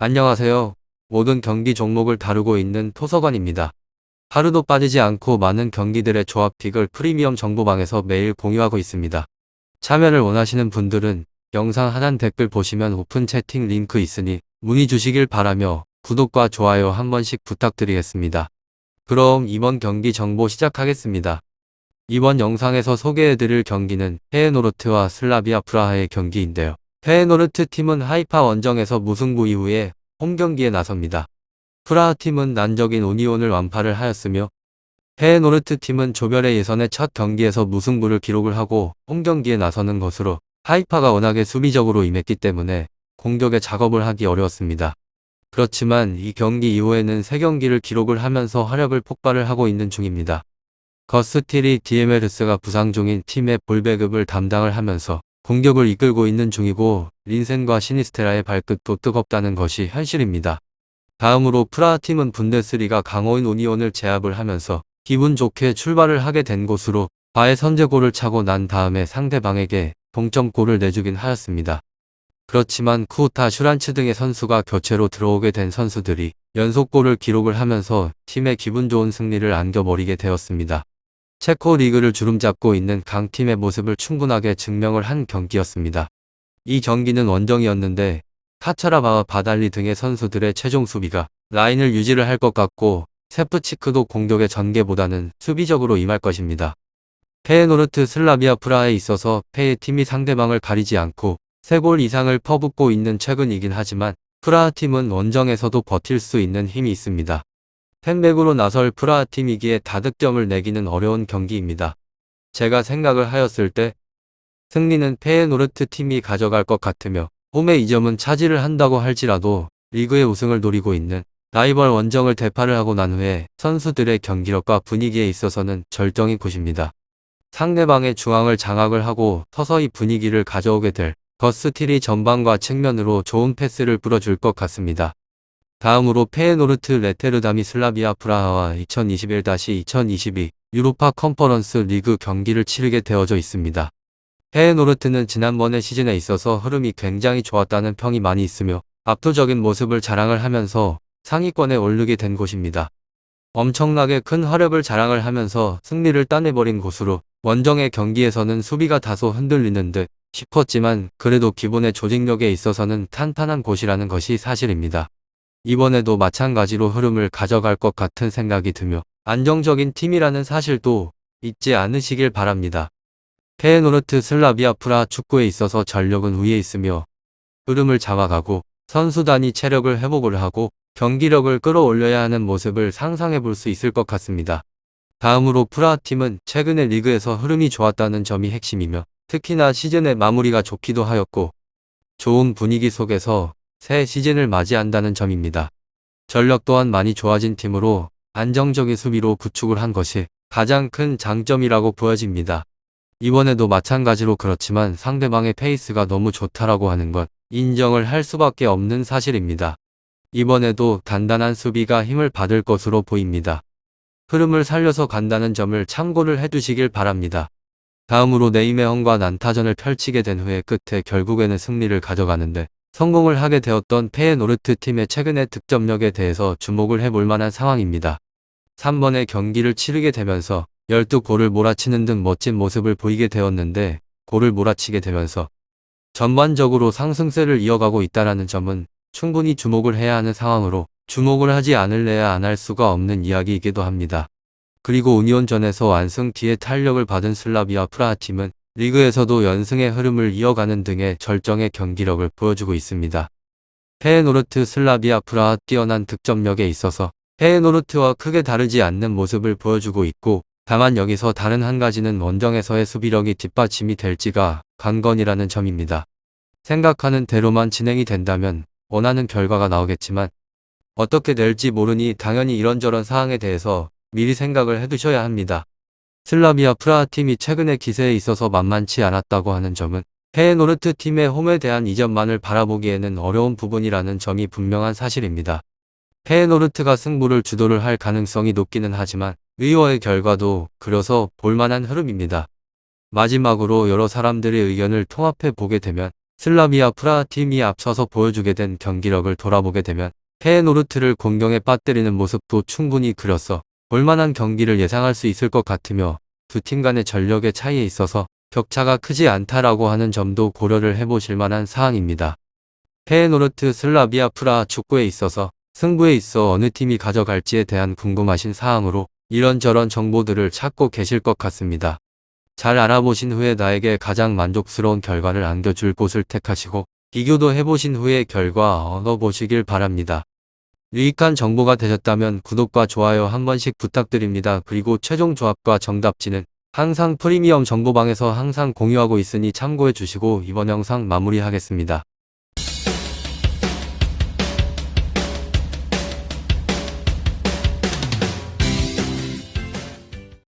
안녕하세요. 모든 경기 종목을 다루고 있는 토서관입니다. 하루도 빠지지 않고 많은 경기들의 조합픽을 프리미엄 정보방에서 매일 공유하고 있습니다. 참여를 원하시는 분들은 영상 하단 댓글 보시면 오픈 채팅 링크 있으니 문의 주시길 바라며 구독과 좋아요 한 번씩 부탁드리겠습니다. 그럼 이번 경기 정보 시작하겠습니다. 이번 영상에서 소개해드릴 경기는 페에노르트와 슬라비아 프라하의 경기인데요. 페에노르트 팀은 하이파 원정에서 무승부 이후에 홈 경기에 나섭니다. 프라하 팀은 난적인 오니온을 완파를 하였으며 페에노르트 팀은 조별의 예선의 첫 경기에서 무승부를 기록을 하고 홈 경기에 나서는 것으로 하이파가 워낙에 수비적으로 임했기 때문에 공격의 작업을 하기 어려웠습니다. 그렇지만 이 경기 이후에는 세 경기를 기록을 하면서 화력을 폭발을 하고 있는 중입니다. 거스티리 디에메르스가 부상 중인 팀의 볼배급을 담당을 하면서 공격을 이끌고 있는 중이고 린센과 시니스테라의 발끝도 뜨겁다는 것이 현실입니다. 다음으로 프라하 팀은 분데스리가 강호인 오니온을 제압을 하면서 기분 좋게 출발을 하게 된 곳으로 바의 선제골을 차고 난 다음에 상대방에게 동점골을 내주긴 하였습니다. 그렇지만 쿠우타 슈란츠 등의 선수가 교체로 들어오게 된 선수들이 연속골을 기록을 하면서 팀의 기분 좋은 승리를 안겨버리게 되었습니다. 체코 리그를 주름잡고 있는 강팀의 모습을 충분하게 증명을 한 경기였습니다. 이 경기는 원정이었는데 카차라바와 바달리 등의 선수들의 최종 수비가 라인을 유지를 할 것 같고 세프치크도 공격의 전개보다는 수비적으로 임할 것입니다. 페에노르트 슬라비아 프라하에 있어서 페의 팀이 상대방을 가리지 않고 3골 이상을 퍼붓고 있는 최근이긴 하지만 프라하 팀은 원정에서도 버틸 수 있는 힘이 있습니다. 팬백으로 나설 프라하 팀이기에 다득점을 내기는 어려운 경기입니다. 제가 생각을 하였을 때 승리는 페에노르트 팀이 가져갈 것 같으며 홈의 이점은 차지를 한다고 할지라도 리그의 우승을 노리고 있는 라이벌 원정을 대파를 하고 난 후에 선수들의 경기력과 분위기에 있어서는 절정이 곳입니다. 상대방의 중앙을 장악을 하고 서서히 분위기를 가져오게 될 거스틸이 전방과 측면으로 좋은 패스를 뿌려줄 것 같습니다. 다음으로 페에노르트 레테르다미 슬라비아 프라하와 2021-2022 유로파 컨퍼런스 리그 경기를 치르게 되어져 있습니다. 페에노르트는 지난번의 시즌에 있어서 흐름이 굉장히 좋았다는 평이 많이 있으며 압도적인 모습을 자랑을 하면서 상위권에 오르게 된 곳입니다. 엄청나게 큰 화력을 자랑을 하면서 승리를 따내버린 곳으로 원정의 경기에서는 수비가 다소 흔들리는 듯 싶었지만 그래도 기본의 조직력에 있어서는 탄탄한 곳이라는 것이 사실입니다. 이번에도 마찬가지로 흐름을 가져갈 것 같은 생각이 들며 안정적인 팀이라는 사실도 잊지 않으시길 바랍니다. 페에노르트 슬라비아 프라 축구에 있어서 전력은 위에 있으며 흐름을 잡아가고 선수단이 체력을 회복을 하고 경기력을 끌어올려야 하는 모습을 상상해 볼 수 있을 것 같습니다. 다음으로 프라하 팀은 최근에 리그에서 흐름이 좋았다는 점이 핵심이며 특히나 시즌의 마무리가 좋기도 하였고 좋은 분위기 속에서 새 시즌을 맞이한다는 점입니다. 전력 또한 많이 좋아진 팀으로 안정적인 수비로 구축을 한 것이 가장 큰 장점이라고 보여집니다. 이번에도 마찬가지로 그렇지만 상대방의 페이스가 너무 좋다라고 하는 것 인정을 할 수밖에 없는 사실입니다. 이번에도 단단한 수비가 힘을 받을 것으로 보입니다. 흐름을 살려서 간다는 점을 참고를 해두시길 바랍니다. 다음으로 네이메헌과 난타전을 펼치게 된 후에 끝에 결국에는 승리를 가져가는데 성공을 하게 되었던 페에노르트 팀의 최근의 득점력에 대해서 주목을 해볼 만한 상황입니다. 3번의 경기를 치르게 되면서 12골을 몰아치는 등 멋진 모습을 보이게 되었는데 골을 몰아치게 되면서 전반적으로 상승세를 이어가고 있다는 점은 충분히 주목을 해야 하는 상황으로 주목을 하지 않을래야 안 할 수가 없는 이야기이기도 합니다. 그리고 우니온전에서 완승 뒤에 탄력을 받은 슬라비아 프라하 팀은 리그에서도 연승의 흐름을 이어가는 등의 절정의 경기력을 보여주고 있습니다. 페에노르트 슬라비아 프라하 뛰어난 득점력에 있어서 페에노르트와 크게 다르지 않는 모습을 보여주고 있고 다만 여기서 다른 한 가지는 원정에서의 수비력이 뒷받침이 될지가 관건이라는 점입니다. 생각하는 대로만 진행이 된다면 원하는 결과가 나오겠지만 어떻게 될지 모르니 당연히 이런저런 사항에 대해서 미리 생각을 해두셔야 합니다. 슬라비아 프라하 팀이 최근의 기세에 있어서 만만치 않았다고 하는 점은 페에노르트 팀의 홈에 대한 이점만을 바라보기에는 어려운 부분이라는 점이 분명한 사실입니다. 페에노르트가 승부를 주도를 할 가능성이 높기는 하지만 의워의 결과도 그려서 볼만한 흐름입니다. 마지막으로 여러 사람들의 의견을 통합해 보게 되면 슬라비아 프라하 팀이 앞서서 보여주게 된 경기력을 돌아보게 되면 페에노르트를 공경에 빠뜨리는 모습도 충분히 그렸어 볼만한 경기를 예상할 수 있을 것 같으며 두 팀 간의 전력의 차이에 있어서 격차가 크지 않다라고 하는 점도 고려를 해보실 만한 사항입니다. 페에노르트 슬라비아 프라하 축구에 있어서 승부에 있어 어느 팀이 가져갈지에 대한 궁금하신 사항으로 이런저런 정보들을 찾고 계실 것 같습니다. 잘 알아보신 후에 나에게 가장 만족스러운 결과를 안겨줄 곳을 택하시고 비교도 해보신 후에 결과 얻어보시길 바랍니다. 유익한 정보가 되셨다면 구독과 좋아요 한 번씩 부탁드립니다. 그리고 최종 조합과 정답지는 항상 프리미엄 정보방에서 항상 공유하고 있으니 참고해 주시고 이번 영상 마무리하겠습니다.